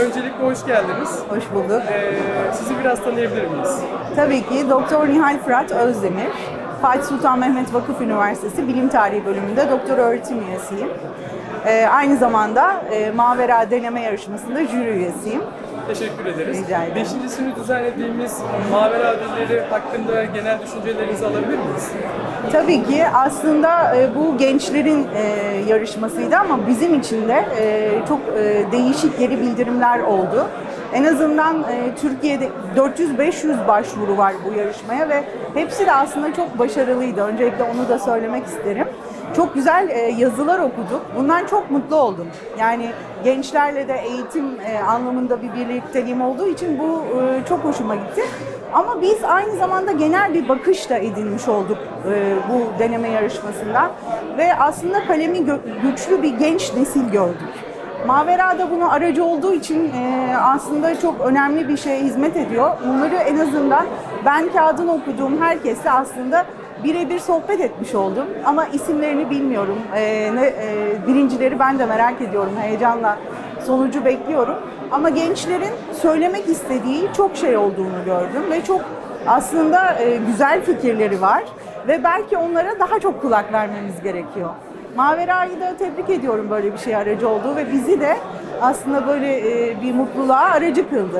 Öncelikle hoş geldiniz. Hoş bulduk. Ee, sizi biraz tanıyabilir miyiz? Tabii ki Doktor Nihal Fırat Özdemir. Fatih Sultan Mehmet Vakıf Üniversitesi Bilim Tarihi bölümünde doktor öğretim üyesiyim. Ee, aynı zamanda e, Mavera deneme yarışmasında jüri üyesiyim. Teşekkür ederiz. Rica ederim. Beşincisini düzenlediğimiz Maver Adilleri hakkında genel düşüncelerinizi alabilir miyiz? Tabii ki aslında e, bu gençlerin e, yarışmasıydı ama bizim için de e, çok e, değişik geri bildirimler oldu. En azından e, Türkiye'de 400-500 başvuru var bu yarışmaya ve hepsi de aslında çok başarılıydı. Öncelikle onu da söylemek isterim. Çok güzel e, yazılar okuduk. Bundan çok mutlu oldum. Yani gençlerle de eğitim e, anlamında bir birlikteliğim olduğu için bu e, çok hoşuma gitti. Ama biz aynı zamanda genel bir bakış da edinmiş olduk e, bu deneme yarışmasından ve aslında kalemi gö- güçlü bir genç nesil gördük. Mavera da bunu aracı olduğu için e, aslında çok önemli bir şeye hizmet ediyor. Bunları en azından ben kağıdını okuduğum herkesle aslında birebir sohbet etmiş oldum. Ama isimlerini bilmiyorum. E, ne, e, birincileri ben de merak ediyorum heyecanla. Sonucu bekliyorum. Ama gençlerin söylemek istediği çok şey olduğunu gördüm ve çok aslında e, güzel fikirleri var ve belki onlara daha çok kulak vermemiz gerekiyor. Mavera'yı da tebrik ediyorum böyle bir şey aracı olduğu ve bizi de aslında böyle e, bir mutluluğa aracı kıldı.